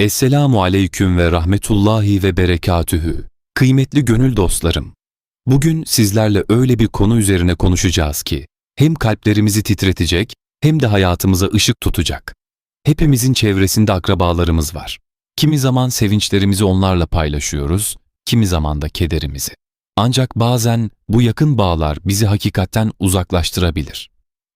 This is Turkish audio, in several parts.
Esselamu aleyküm ve rahmetullahi ve berekatühü. Kıymetli gönül dostlarım. Bugün sizlerle öyle bir konu üzerine konuşacağız ki hem kalplerimizi titretecek hem de hayatımıza ışık tutacak. Hepimizin çevresinde akrabalarımız var. Kimi zaman sevinçlerimizi onlarla paylaşıyoruz, kimi zaman da kederimizi. Ancak bazen bu yakın bağlar bizi hakikatten uzaklaştırabilir.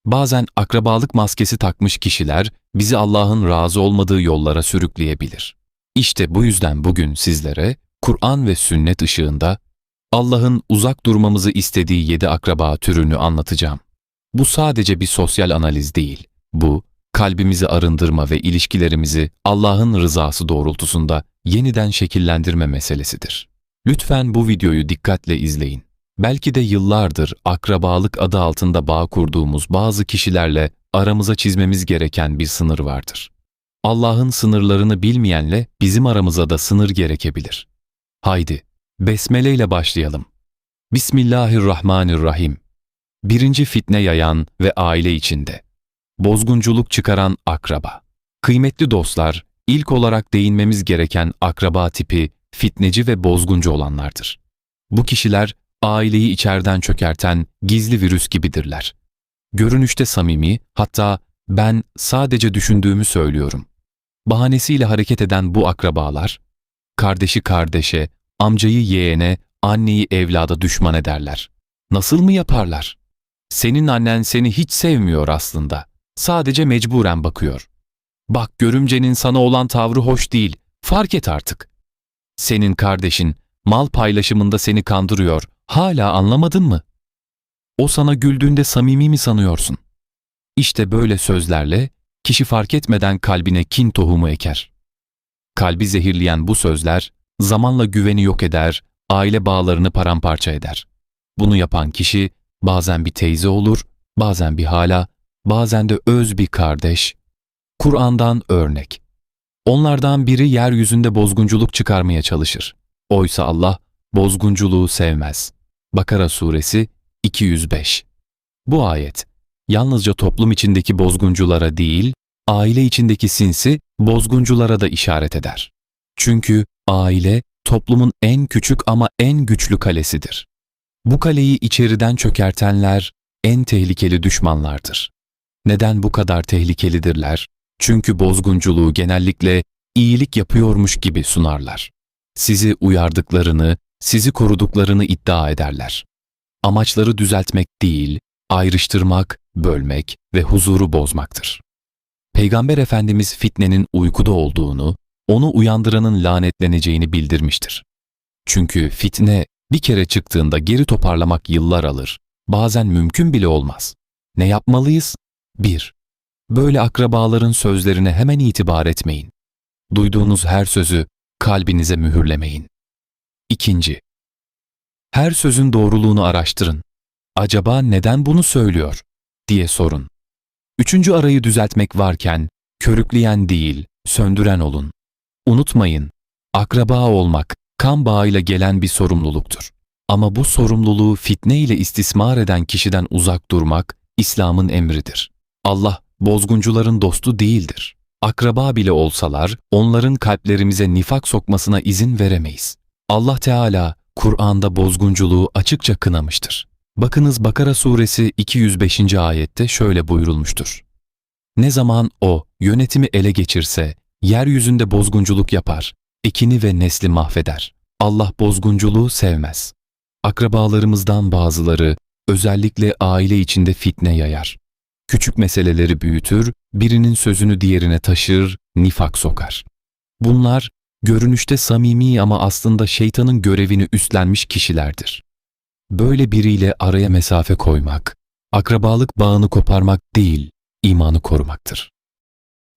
Bazen akrabalık maskesi takmış kişiler bizi Allah'ın razı olmadığı yollara sürükleyebilir. İşte bu yüzden bugün sizlere Kur'an ve sünnet ışığında Allah'ın uzak durmamızı istediği yedi akraba türünü anlatacağım. Bu sadece bir sosyal analiz değil. Bu, kalbimizi arındırma ve ilişkilerimizi Allah'ın rızası doğrultusunda yeniden şekillendirme meselesidir. Lütfen bu videoyu dikkatle izleyin. Belki de yıllardır akrabalık adı altında bağ kurduğumuz bazı kişilerle aramıza çizmemiz gereken bir sınır vardır. Allah'ın sınırlarını bilmeyenle bizim aramıza da sınır gerekebilir. Haydi, besmele ile başlayalım. Bismillahirrahmanirrahim. Birinci fitne yayan ve aile içinde. Bozgunculuk çıkaran akraba. Kıymetli dostlar, ilk olarak değinmemiz gereken akraba tipi fitneci ve bozguncu olanlardır. Bu kişiler aileyi içeriden çökerten gizli virüs gibidirler. Görünüşte samimi, hatta ben sadece düşündüğümü söylüyorum. Bahanesiyle hareket eden bu akrabalar, kardeşi kardeşe, amcayı yeğene, anneyi evlada düşman ederler. Nasıl mı yaparlar? Senin annen seni hiç sevmiyor aslında. Sadece mecburen bakıyor. Bak görümcenin sana olan tavrı hoş değil, fark et artık. Senin kardeşin mal paylaşımında seni kandırıyor, hala anlamadın mı? O sana güldüğünde samimi mi sanıyorsun? İşte böyle sözlerle kişi fark etmeden kalbine kin tohumu eker. Kalbi zehirleyen bu sözler zamanla güveni yok eder, aile bağlarını paramparça eder. Bunu yapan kişi bazen bir teyze olur, bazen bir hala, bazen de öz bir kardeş. Kur'an'dan örnek. Onlardan biri yeryüzünde bozgunculuk çıkarmaya çalışır. Oysa Allah bozgunculuğu sevmez. Bakara suresi 205. Bu ayet yalnızca toplum içindeki bozgunculara değil, aile içindeki sinsi bozgunculara da işaret eder. Çünkü aile toplumun en küçük ama en güçlü kalesidir. Bu kaleyi içeriden çökertenler en tehlikeli düşmanlardır. Neden bu kadar tehlikelidirler? Çünkü bozgunculuğu genellikle iyilik yapıyormuş gibi sunarlar. Sizi uyardıklarını, sizi koruduklarını iddia ederler. Amaçları düzeltmek değil, ayrıştırmak, bölmek ve huzuru bozmaktır. Peygamber Efendimiz fitnenin uykuda olduğunu, onu uyandıranın lanetleneceğini bildirmiştir. Çünkü fitne bir kere çıktığında geri toparlamak yıllar alır, bazen mümkün bile olmaz. Ne yapmalıyız? 1. Böyle akrabaların sözlerine hemen itibar etmeyin. Duyduğunuz her sözü kalbinize mühürlemeyin. İkinci, her sözün doğruluğunu araştırın. Acaba neden bunu söylüyor diye sorun. Üçüncü arayı düzeltmek varken körükleyen değil, söndüren olun. Unutmayın, akraba olmak kan bağıyla gelen bir sorumluluktur. Ama bu sorumluluğu fitne ile istismar eden kişiden uzak durmak İslam'ın emridir. Allah bozguncuların dostu değildir. Akraba bile olsalar onların kalplerimize nifak sokmasına izin veremeyiz. Allah Teala Kur'an'da bozgunculuğu açıkça kınamıştır. Bakınız Bakara suresi 205. ayette şöyle buyurulmuştur. Ne zaman o yönetimi ele geçirse, yeryüzünde bozgunculuk yapar, ekini ve nesli mahveder. Allah bozgunculuğu sevmez. Akrabalarımızdan bazıları özellikle aile içinde fitne yayar. Küçük meseleleri büyütür, birinin sözünü diğerine taşır, nifak sokar. Bunlar görünüşte samimi ama aslında şeytanın görevini üstlenmiş kişilerdir. Böyle biriyle araya mesafe koymak, akrabalık bağını koparmak değil, imanı korumaktır.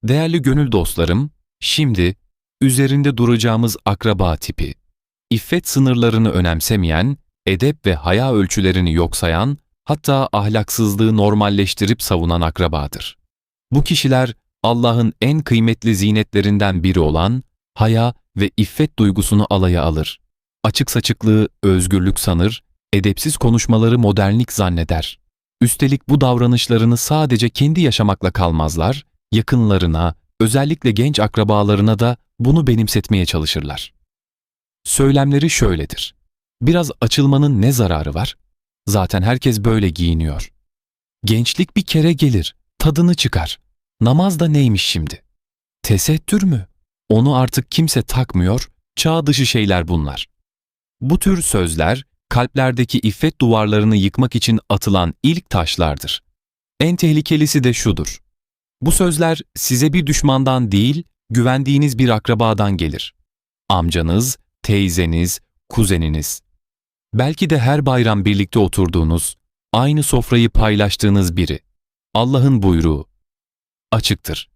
Değerli gönül dostlarım, şimdi üzerinde duracağımız akraba tipi, iffet sınırlarını önemsemeyen, edep ve haya ölçülerini yok sayan, hatta ahlaksızlığı normalleştirip savunan akrabadır. Bu kişiler Allah'ın en kıymetli zinetlerinden biri olan haya ve iffet duygusunu alaya alır. Açık saçıklığı özgürlük sanır, edepsiz konuşmaları modernlik zanneder. Üstelik bu davranışlarını sadece kendi yaşamakla kalmazlar, yakınlarına, özellikle genç akrabalarına da bunu benimsetmeye çalışırlar. Söylemleri şöyledir. Biraz açılmanın ne zararı var? Zaten herkes böyle giyiniyor. Gençlik bir kere gelir, tadını çıkar. Namaz da neymiş şimdi? Tesettür mü? Onu artık kimse takmıyor, çağ dışı şeyler bunlar. Bu tür sözler, kalplerdeki iffet duvarlarını yıkmak için atılan ilk taşlardır. En tehlikelisi de şudur. Bu sözler size bir düşmandan değil, güvendiğiniz bir akrabadan gelir. Amcanız, teyzeniz, kuzeniniz. Belki de her bayram birlikte oturduğunuz, aynı sofrayı paylaştığınız biri. Allah'ın buyruğu. Açıktır.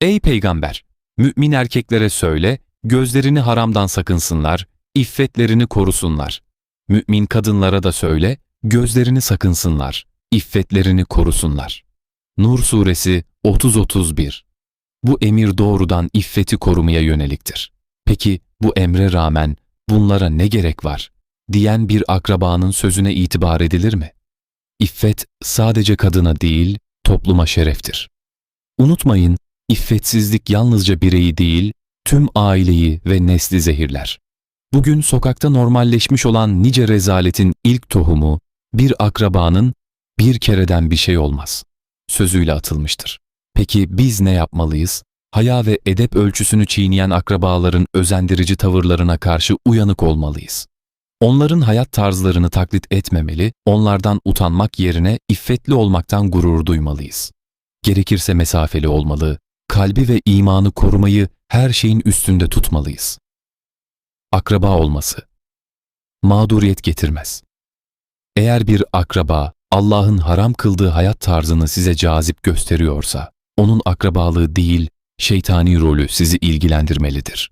Ey peygamber! Mümin erkeklere söyle, gözlerini haramdan sakınsınlar, iffetlerini korusunlar. Mümin kadınlara da söyle, gözlerini sakınsınlar, iffetlerini korusunlar. Nur Suresi 30-31 Bu emir doğrudan iffeti korumaya yöneliktir. Peki bu emre rağmen bunlara ne gerek var? diyen bir akrabanın sözüne itibar edilir mi? İffet sadece kadına değil, topluma şereftir. Unutmayın, iffetsizlik yalnızca bireyi değil, tüm aileyi ve nesli zehirler. Bugün sokakta normalleşmiş olan nice rezaletin ilk tohumu, bir akrabanın bir kereden bir şey olmaz sözüyle atılmıştır. Peki biz ne yapmalıyız? Haya ve edep ölçüsünü çiğneyen akrabaların özendirici tavırlarına karşı uyanık olmalıyız. Onların hayat tarzlarını taklit etmemeli, onlardan utanmak yerine iffetli olmaktan gurur duymalıyız. Gerekirse mesafeli olmalı, kalbi ve imanı korumayı her şeyin üstünde tutmalıyız. Akraba olması mağduriyet getirmez. Eğer bir akraba Allah'ın haram kıldığı hayat tarzını size cazip gösteriyorsa, onun akrabalığı değil, şeytani rolü sizi ilgilendirmelidir.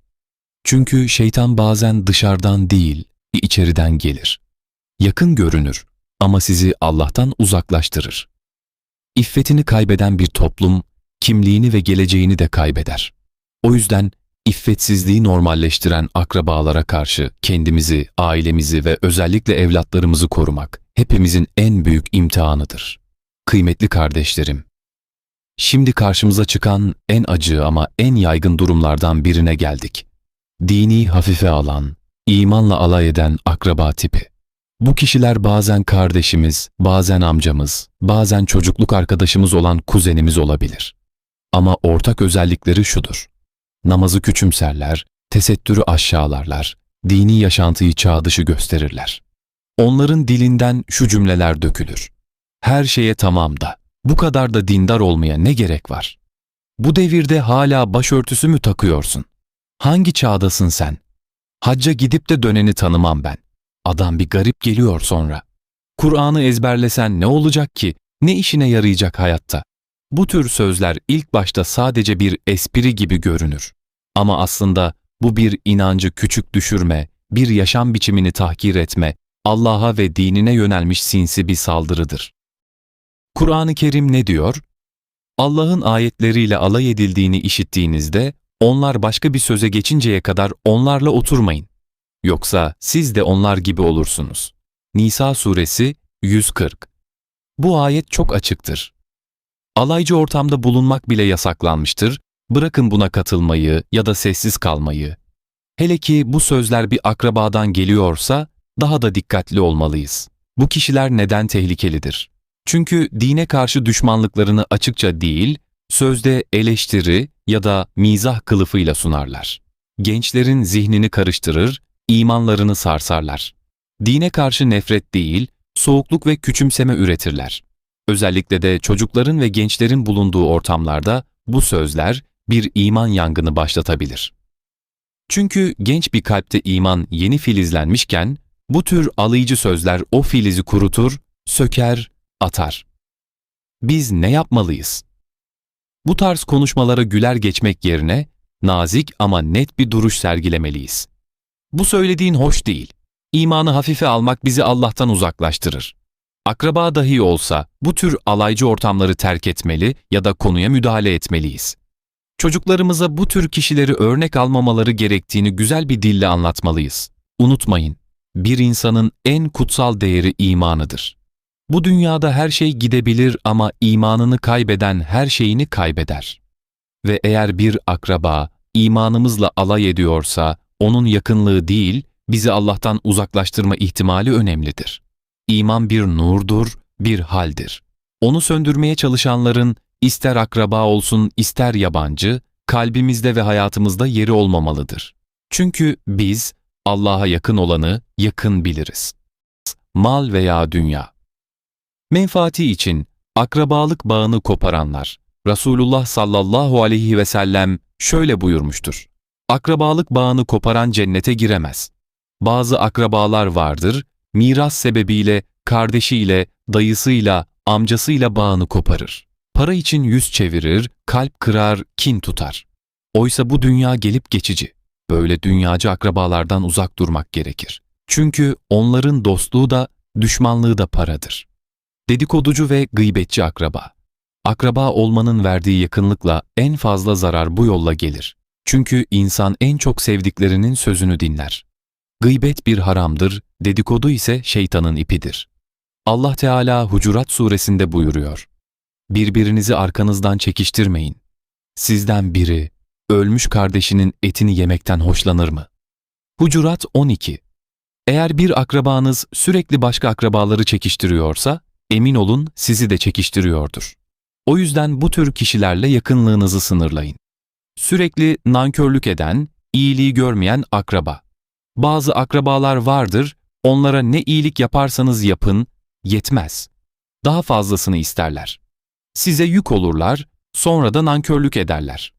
Çünkü şeytan bazen dışarıdan değil, içeriden gelir. Yakın görünür ama sizi Allah'tan uzaklaştırır. İffetini kaybeden bir toplum, kimliğini ve geleceğini de kaybeder. O yüzden iffetsizliği normalleştiren akrabalara karşı kendimizi, ailemizi ve özellikle evlatlarımızı korumak hepimizin en büyük imtihanıdır. Kıymetli kardeşlerim, şimdi karşımıza çıkan en acı ama en yaygın durumlardan birine geldik. Dini hafife alan, imanla alay eden akraba tipi. Bu kişiler bazen kardeşimiz, bazen amcamız, bazen çocukluk arkadaşımız olan kuzenimiz olabilir. Ama ortak özellikleri şudur. Namazı küçümserler, tesettürü aşağılarlar, dini yaşantıyı çağ dışı gösterirler. Onların dilinden şu cümleler dökülür. Her şeye tamam da, bu kadar da dindar olmaya ne gerek var? Bu devirde hala başörtüsü mü takıyorsun? Hangi çağdasın sen? Hacca gidip de döneni tanımam ben. Adam bir garip geliyor sonra. Kur'an'ı ezberlesen ne olacak ki? Ne işine yarayacak hayatta? Bu tür sözler ilk başta sadece bir espri gibi görünür. Ama aslında bu bir inancı küçük düşürme, bir yaşam biçimini tahkir etme, Allah'a ve dinine yönelmiş sinsi bir saldırıdır. Kur'an-ı Kerim ne diyor? Allah'ın ayetleriyle alay edildiğini işittiğinizde onlar başka bir söze geçinceye kadar onlarla oturmayın. Yoksa siz de onlar gibi olursunuz. Nisa suresi 140 Bu ayet çok açıktır. Alaycı ortamda bulunmak bile yasaklanmıştır, bırakın buna katılmayı ya da sessiz kalmayı. Hele ki bu sözler bir akrabadan geliyorsa daha da dikkatli olmalıyız. Bu kişiler neden tehlikelidir? Çünkü dine karşı düşmanlıklarını açıkça değil, sözde eleştiri ya da mizah kılıfıyla sunarlar. Gençlerin zihnini karıştırır, imanlarını sarsarlar. Dine karşı nefret değil, soğukluk ve küçümseme üretirler. Özellikle de çocukların ve gençlerin bulunduğu ortamlarda bu sözler bir iman yangını başlatabilir. Çünkü genç bir kalpte iman yeni filizlenmişken bu tür alayıcı sözler o filizi kurutur, söker, atar. Biz ne yapmalıyız? Bu tarz konuşmalara güler geçmek yerine nazik ama net bir duruş sergilemeliyiz. Bu söylediğin hoş değil. İmanı hafife almak bizi Allah'tan uzaklaştırır. Akraba dahi olsa bu tür alaycı ortamları terk etmeli ya da konuya müdahale etmeliyiz. Çocuklarımıza bu tür kişileri örnek almamaları gerektiğini güzel bir dille anlatmalıyız. Unutmayın, bir insanın en kutsal değeri imanıdır. Bu dünyada her şey gidebilir ama imanını kaybeden her şeyini kaybeder. Ve eğer bir akraba, imanımızla alay ediyorsa, onun yakınlığı değil, bizi Allah'tan uzaklaştırma ihtimali önemlidir. İman bir nurdur, bir haldir. Onu söndürmeye çalışanların ister akraba olsun ister yabancı, kalbimizde ve hayatımızda yeri olmamalıdır. Çünkü biz Allah'a yakın olanı yakın biliriz. Mal veya dünya. Menfaati için akrabalık bağını koparanlar. Resulullah sallallahu aleyhi ve sellem şöyle buyurmuştur. Akrabalık bağını koparan cennete giremez. Bazı akrabalar vardır, miras sebebiyle kardeşiyle, dayısıyla, amcasıyla bağını koparır. Para için yüz çevirir, kalp kırar, kin tutar. Oysa bu dünya gelip geçici. Böyle dünyacı akrabalardan uzak durmak gerekir. Çünkü onların dostluğu da, düşmanlığı da paradır. Dedikoducu ve gıybetçi akraba. Akraba olmanın verdiği yakınlıkla en fazla zarar bu yolla gelir. Çünkü insan en çok sevdiklerinin sözünü dinler. Gıybet bir haramdır, dedikodu ise şeytanın ipidir. Allah Teala Hucurat suresinde buyuruyor. Birbirinizi arkanızdan çekiştirmeyin. Sizden biri, ölmüş kardeşinin etini yemekten hoşlanır mı? Hucurat 12 Eğer bir akrabanız sürekli başka akrabaları çekiştiriyorsa, emin olun sizi de çekiştiriyordur. O yüzden bu tür kişilerle yakınlığınızı sınırlayın. Sürekli nankörlük eden, iyiliği görmeyen akraba. Bazı akrabalar vardır, onlara ne iyilik yaparsanız yapın, yetmez. Daha fazlasını isterler. Size yük olurlar, sonra da nankörlük ederler.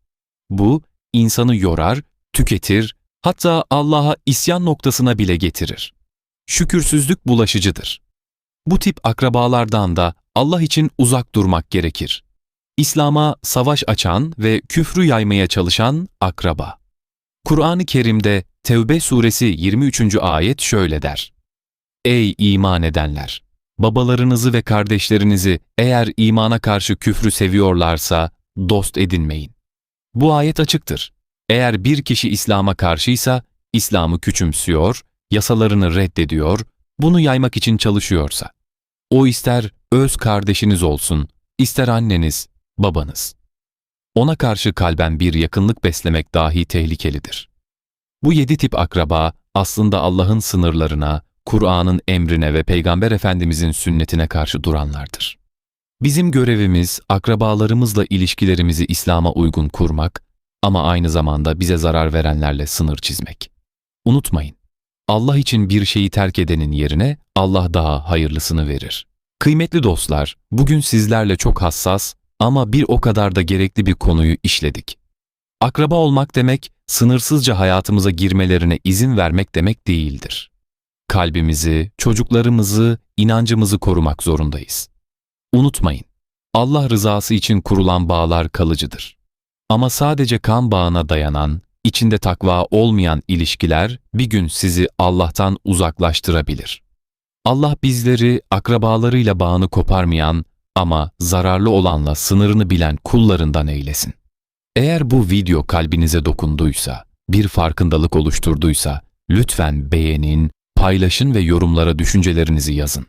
Bu, insanı yorar, tüketir, hatta Allah'a isyan noktasına bile getirir. Şükürsüzlük bulaşıcıdır. Bu tip akrabalardan da Allah için uzak durmak gerekir. İslam'a savaş açan ve küfrü yaymaya çalışan akraba. Kur'an-ı Kerim'de Tevbe suresi 23. ayet şöyle der. Ey iman edenler! Babalarınızı ve kardeşlerinizi eğer imana karşı küfrü seviyorlarsa dost edinmeyin. Bu ayet açıktır. Eğer bir kişi İslam'a karşıysa, İslam'ı küçümsüyor, yasalarını reddediyor, bunu yaymak için çalışıyorsa. O ister öz kardeşiniz olsun, ister anneniz, babanız. Ona karşı kalben bir yakınlık beslemek dahi tehlikelidir. Bu yedi tip akraba aslında Allah'ın sınırlarına, Kur'an'ın emrine ve Peygamber Efendimizin sünnetine karşı duranlardır. Bizim görevimiz akrabalarımızla ilişkilerimizi İslam'a uygun kurmak ama aynı zamanda bize zarar verenlerle sınır çizmek. Unutmayın, Allah için bir şeyi terk edenin yerine Allah daha hayırlısını verir. Kıymetli dostlar, bugün sizlerle çok hassas ama bir o kadar da gerekli bir konuyu işledik. Akraba olmak demek, sınırsızca hayatımıza girmelerine izin vermek demek değildir. Kalbimizi, çocuklarımızı, inancımızı korumak zorundayız. Unutmayın, Allah rızası için kurulan bağlar kalıcıdır. Ama sadece kan bağına dayanan, içinde takva olmayan ilişkiler bir gün sizi Allah'tan uzaklaştırabilir. Allah bizleri akrabalarıyla bağını koparmayan ama zararlı olanla sınırını bilen kullarından eylesin. Eğer bu video kalbinize dokunduysa, bir farkındalık oluşturduysa, lütfen beğenin, paylaşın ve yorumlara düşüncelerinizi yazın.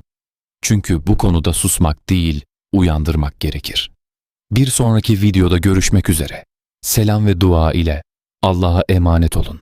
Çünkü bu konuda susmak değil, uyandırmak gerekir. Bir sonraki videoda görüşmek üzere. Selam ve dua ile Allah'a emanet olun.